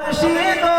আমার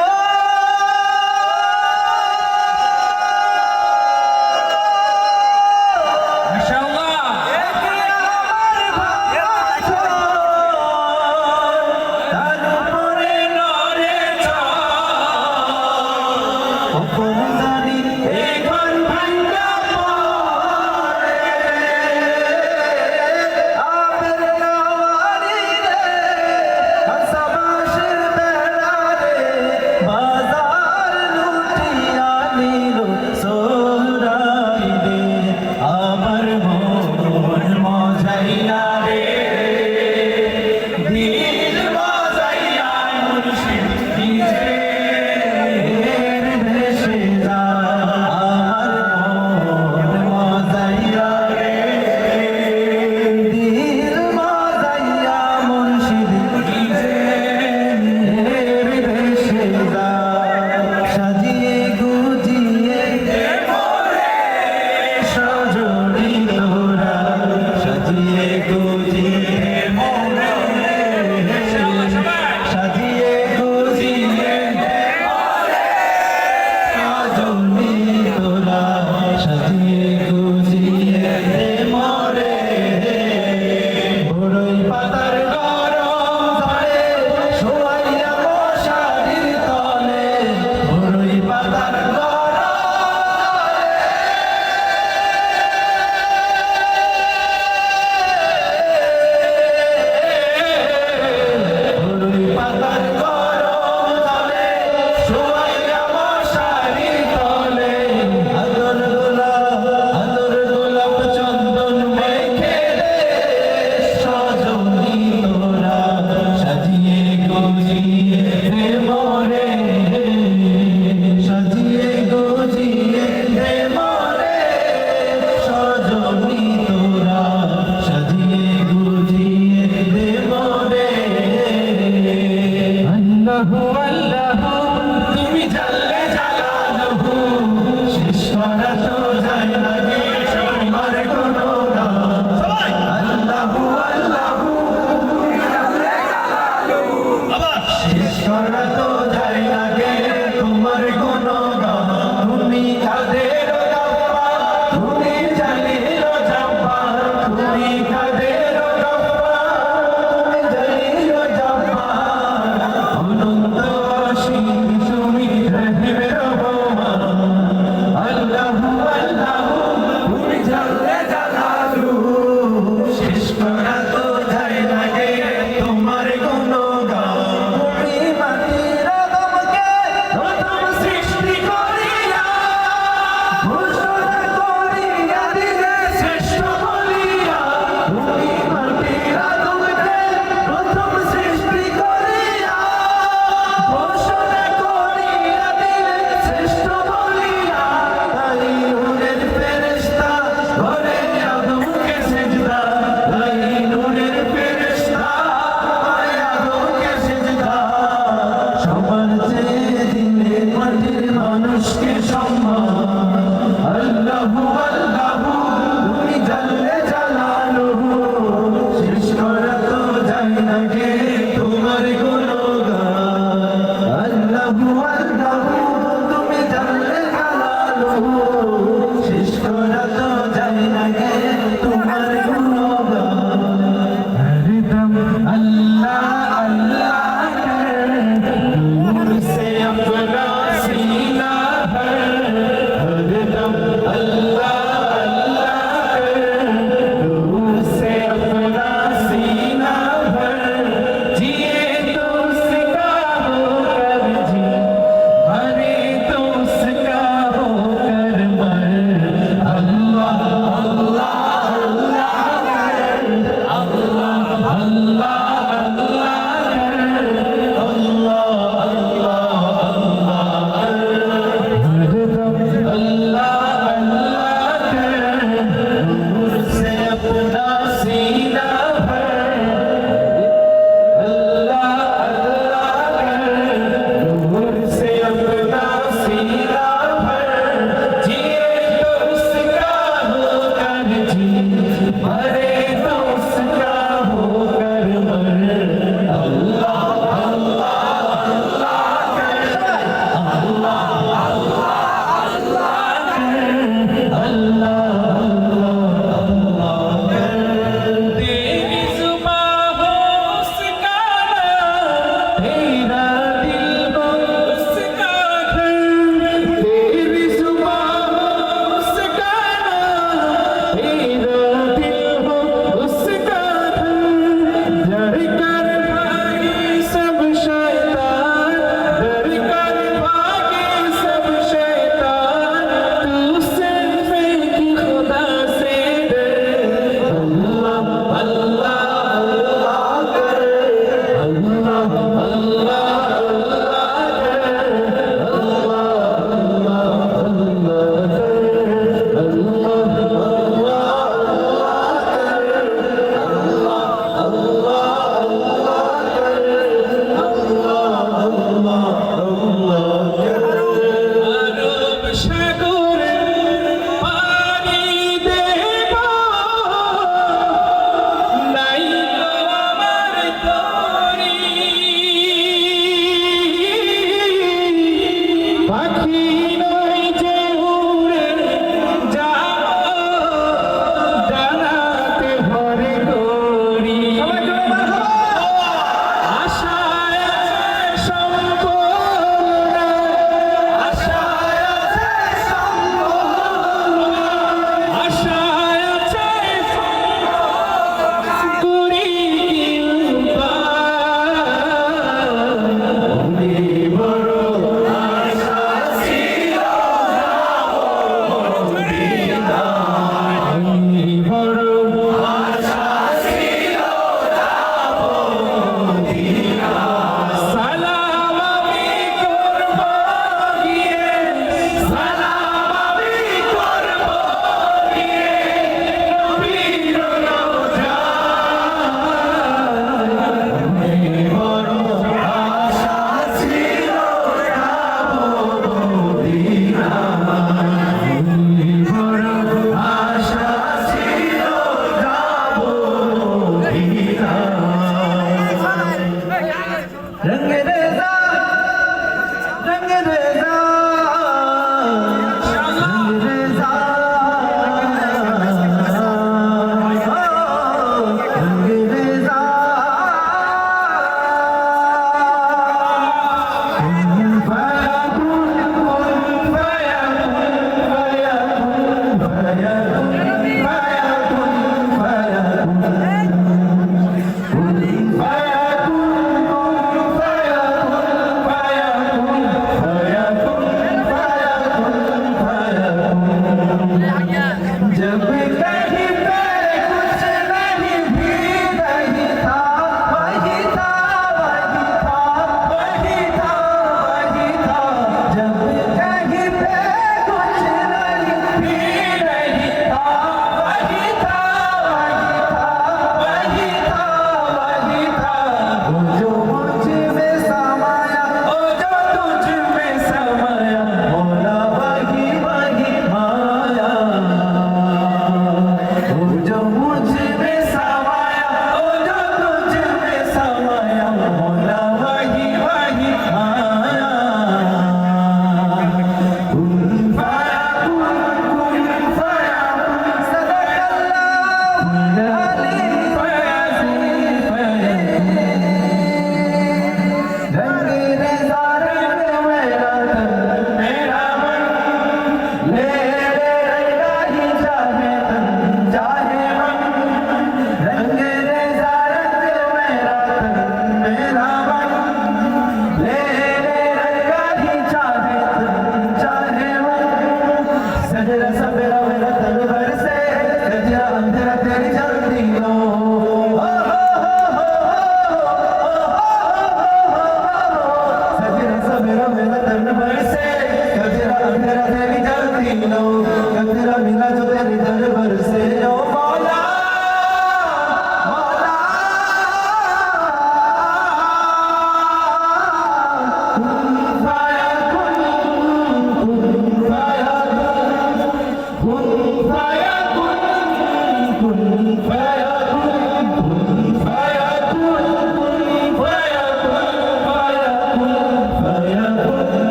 আল্লাহু আল্লাহ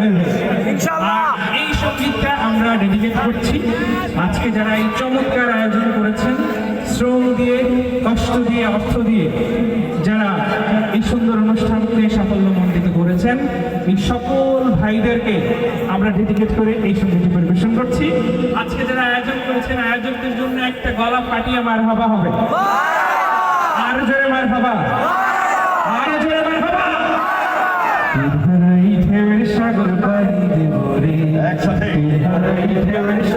আর এই সঙ্গীতটা আমরা ডেডিকেট করছি। আজকে যারা এই চমৎকার আয়োজন করেছেন শ্রম দিয়ে কষ্ট দিয়ে অর্থ দিয়ে যারা এই সুন্দর অনুষ্ঠানকে সাফল্যমণ্ডিত করেছেন এই সকল ভাইদেরকে আমরা ডেডিকেট করে এই সঙ্গীতটি পরিবেশন করছি। আজকে যারা আয়োজন করেছেন আয়োজকদের জন্য একটা গলা ফাটিয়ে মার হবা হবে। আরও জোরে মার হবা। আরও জোরে মার হবা। Excellent.